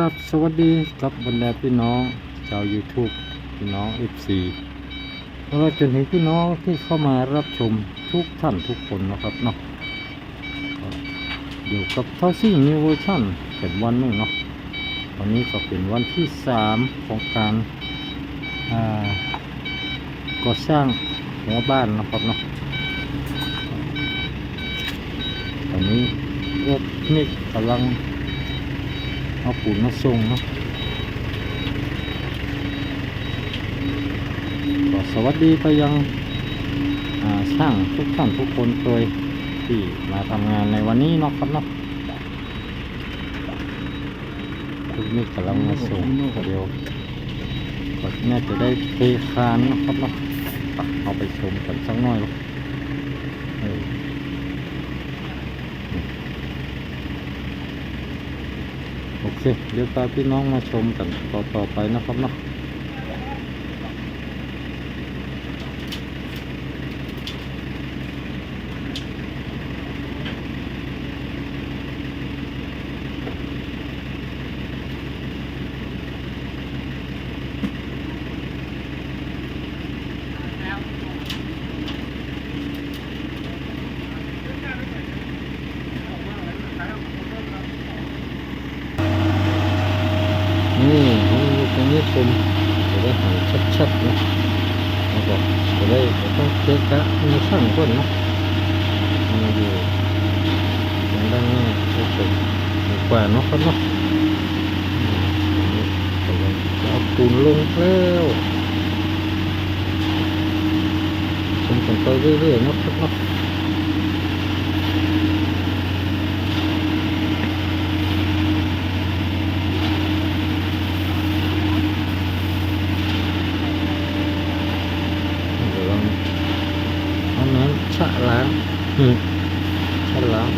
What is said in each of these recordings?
ครับ สวัสดีกับบรรดาพี่น้องชาว YouTube พี่น้อง FC ตลอดจนถึงพี่น้องที่เข้ามารับชมทุกท่านทุกคนนะครับเนาะก็อยู่กับเท่าซิ่งนิวเวอร์ชันเป็นวันนึงเนาะวันนี้ก็เป็นวันที่ 3 ของการก่อสร้างหัวบ้านนะครับเนาะตอนนี้รถนี่กำลัง เอาปูนมาส่งเนาะก็สวัสดีไปยังช่างทุกท่านทุกคนเคยที่มาทำงานในวันนี้เนาะครับเนาะทุกนี้กำลังมาส่งเดี๋ยวก็น่าจะได้เทคานนะครับเนาะเอาไปชมกันสักหน่อยลูกเออ โอ เคเดี๋ยวพาพี่น้องมาชมกันต่อๆไปนะครับเนาะ นี่ผมอยู่ตรง นี้ชมจะได้เห็นชัดๆนะแล้วก็จะได้ไม่ต้องเกะกะในช่างก้นนะมันอยู่ทางด้านหน้าก็เป็นดีกว่าเนาะครับเนาะอืมอันนี้กำลังจะเอาปูนลงแล้วชมกันไปเรื่อยๆเนาะครับเนาะ เดี๋ยวลองเอาน้ำชะล้างอืมชะล้าง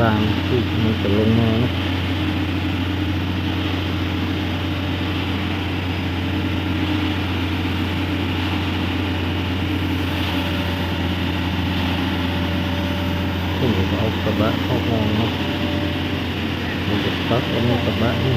ล้างที่มันจะลงมานะขึ้น อยู่กับเอากระบะเข้าห้องเนาะมันจะตักเอาในกระบะนี่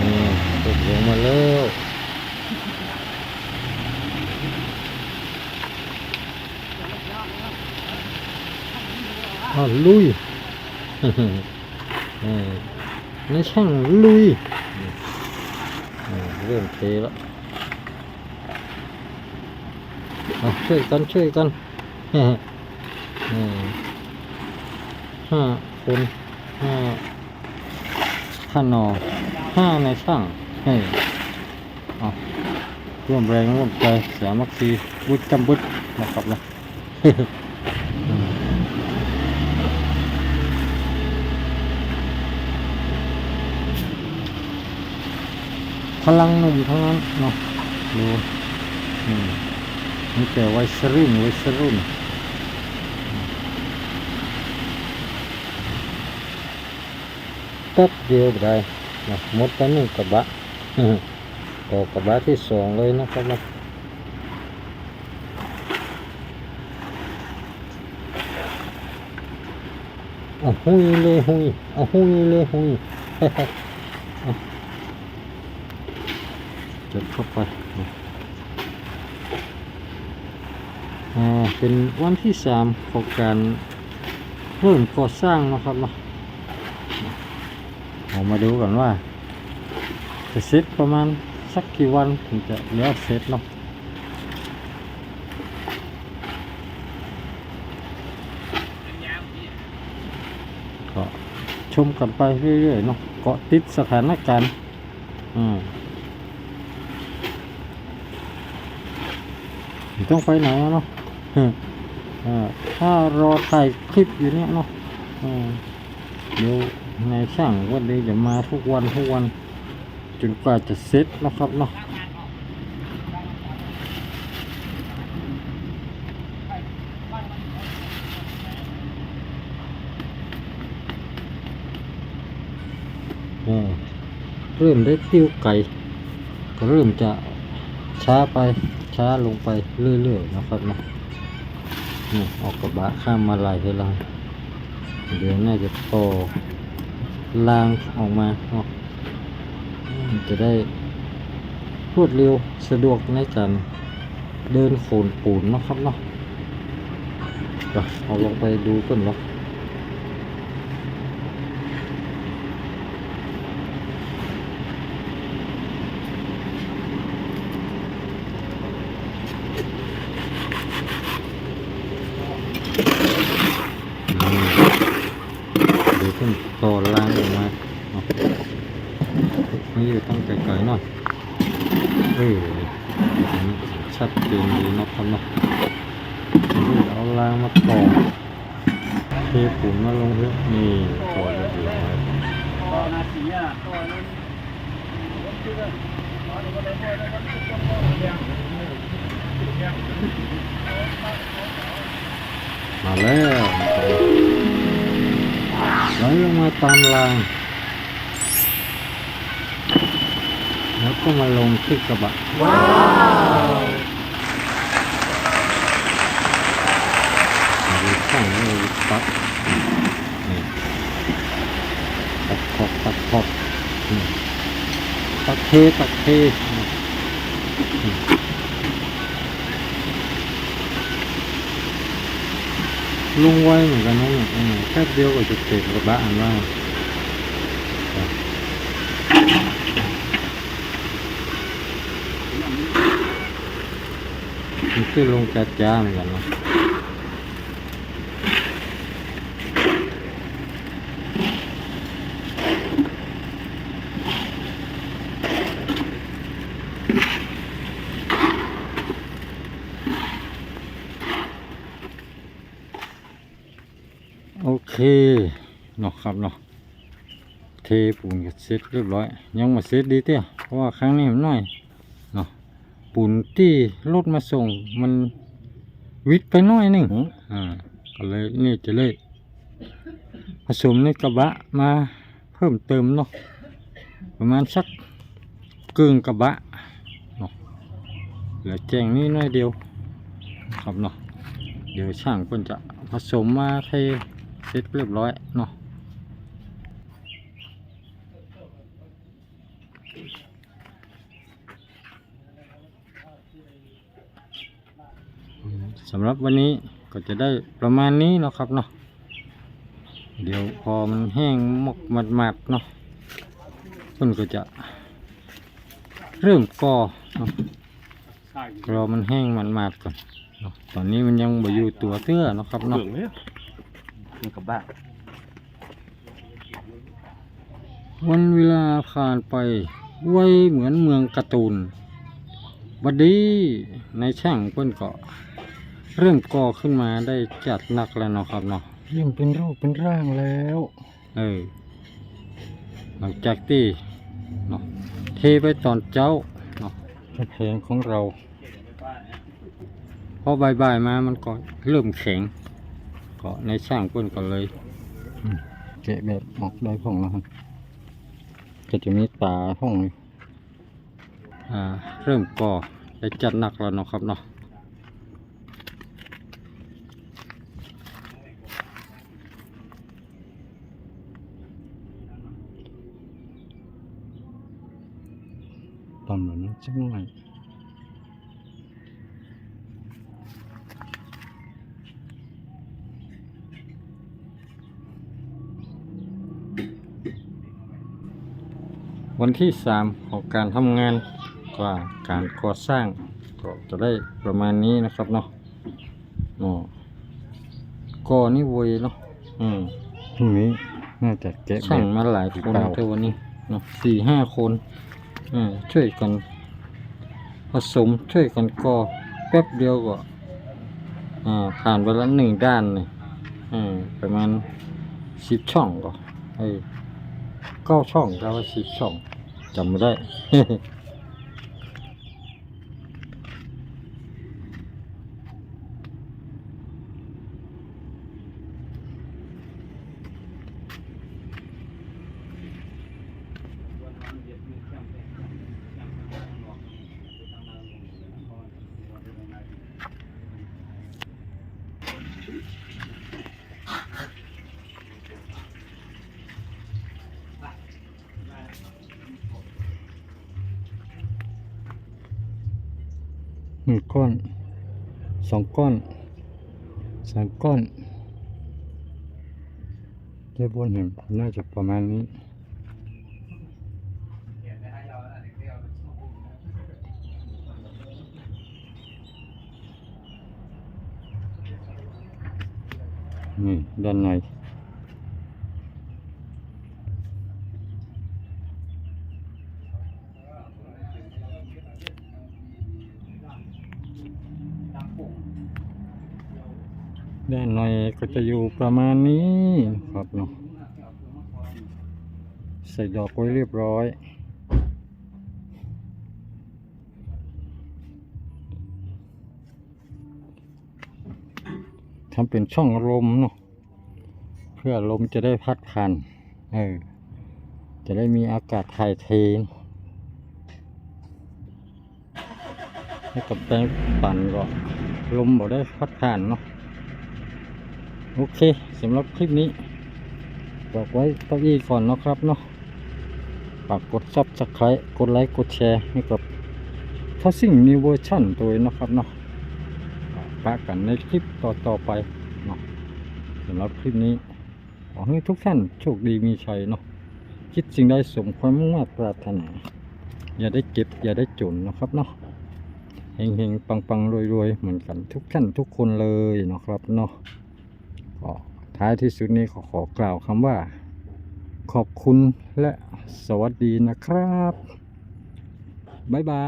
นี่ตกลงมาแล้วอ้าว ลุยนี่นี่ช่างลุยนี่เริ่มเทแล้วเอาช่วยกันช่วยกันนี่ห้าคนห้าห้านอห้าในช่างให้เอาร่วมแรงร่วมใจสามัคคีบุญจำบุญนะครับนะ พลังหนุ่มทั้งนั้นเนาะดูนี่แต่วัยรุ่นไวัยรุ่นแป๊บเดียวได้นะหมดไปหนึ่งกระบะต่อกระบะที่สองเลยนะครับนะเอาหุยเลยหุยเอาหุยเลยหุย เอา จดเข้าไปเป็นวันที่สามของการเริ่มก่อสร้างนะครับเนาะเรามาดูกันว่า จะเสร็จประมาณสักกี่วันถึงจะแล้วเสร็จเนาะก็ชมกันไปเรื่อยๆเนาะเกาะติดสถานการณ์ อืม ต้องไปไหนเนาะถ้ารอถ่ายคลิปอยู่เนี่ยเนาะเดี๋ยวนายช่างวันนี้จะมาทุกวันทุกวันจนกว่าจะเซ็ตนะครับเนาะเริ่มได้ติ้วไก่ ก็เริ่มจะ ช้าไปช้าลงไปเรื่อยๆนะครับนะนี่ออกกระบะข้ามมาหลายเวลาเดี๋ยวน่าจะต่อรางออกมาเนาะมันจะได้รวดเร็วสะดวกในการเดินโขนปูนนะครับเนาะไปเอาลงไปดูก่อนเนาะ เดี๋ยวขึ้นต่อล่างลงมาเนาะไม่อยู่ต้องไกลๆหน่อยเอออันนี้ ชัดเจนดีนะครับเนาะนี่เอาล่างมาต่อเทปูนมาลงเพื่อนี่ต่อเรียบร้อยต่อนาทีอะต่อนั้นมาแล้วไหลลงมาตามราง แล้วก็มาลงที่กระบะว้าวดูข้างนี้ปักนี่ตักขอบตักขอบนี่ตักเทตักเทนี่อืมลงไวเหมือนกันนะเนี่ยอืมแค่เดียวก็จะเตะกระบะอันว่า มันขึ้นลงจ้าจ้าเหมือนกันเนาะโอเคเนาะครับเนาะเทปูนกับเสร็จเรียบร้อย ยังมาเสร็จดีเตี้ยเพราะว่าครั้งนี้มันน้อย ปุ่นที่รถมาส่งมันวิดไปหน้อยหนึ่งอ่าก็เลยนี่จะเลยผสมในกระบะมาเพิ่มเติมเนาะประมาณสักกึ่งกระบะเนาะเหลือแจ้งนี่น้อยเดียวครับเนาะเดี๋ยวช่างเพิ่นจะผสมมาให้เสร็จเรียบร้อยเนาะ สำหรับวันนี้ก็จะได้ประมาณนี้เนาะครับเนาะเดี๋ยวพอมันแห้งหมกหมัดๆเนาะเพิ่นก็จะ เริ่มก่อเนาะใช่รอมันแห้งหมัดๆก่อนเนาะตอนนี้มันยังบ่อยู่ตัวเตื้อเนาะครับเนาะเบื่อเนี่ยมันกับบ้าวันเวลาผ่านไปไวเหมือนเมืองการ์ตูนบัดนี้ในช่างเพิ่นก็ เริ่มก่อขึ้นมาได้จัดหนักแล้วเนาะครับเนาะเริ่มเป็นรูปเป็นร่างแล้ว เออ หลังจากที่เนาะเทไปตอนเจ้าเนาะแผงของเราพอบ่ายๆมามันก็เริ่มแข็งก็ในช่างเพิ่นก็เลยอืมแกะแบบออกได้พ่องนะครับก็จะมีตาพ่องอยู่อ่า เริ่มก่อได้จัดหนักแล้วเนาะครับเนาะ ตำแบบนี้จังไงวันที่สามของการทำงานก็การก่อสร้างก็จะได้ประมาณนี้นะครับเนาะอ๋อก่อนี่เวยเนาะอืมพรุ่งนี้น่าจะแกะช่างมาหลายคนเปล่าเท่าวันนี้เนาะสี่ห้าคนอ่า ช่วยกัน ผสมช่วยกันก่อแป๊บเดียวก็ผ่านไปละหนึ่งด้านเลยอ่าประมาณสิบช่องก็เออเก้าช่องก็ว่าสิบช่องจำไม่ได้ น หนึ่งก้อนสองก้อนสามก้อนได้บนเห็นน่าจะประมาณนี้นี่ด้านในด้านใน ก็จะอยู่ประมาณนี้ครับเนาะใส่ดอกไว้เรียบร้อยทำเป็นช่องลมเนาะเพื่อลมจะได้พัดผ่านเออจะได้มีอากาศถ่ายเทให้กับแปลงปั่นก็ลมบ่ได้พัดผ่านเนาะ โอเคสำหรับคลิปนี้บอกไว้เก้าอี้ก่อนนะครับเนาะฝากกดซับสไครต์กดไลค์กดแชร์ให้กับทัสิ่งมีเวอร์ชั่นตัวนะครับเนาะปะกันในคลิปต่อๆไปเนาะสำหรับคลิปนี้ ขอให้ทุกท่านโชคดีมีชัยเนาะคิดสิ่งใดสมความมุ่งมั่นปรารถนาอย่าได้เก็บอย่าได้จนนะครับเนาะเฮงๆปังๆรวยๆ เหมือนกันทุกท่านทุกคนเลยเนาะครับเนาะ ก็ท้ายที่สุดนี้ขอขอกล่าวคำว่า ขอบคุณและสวัสดีนะครับ บ๊ายบา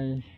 ย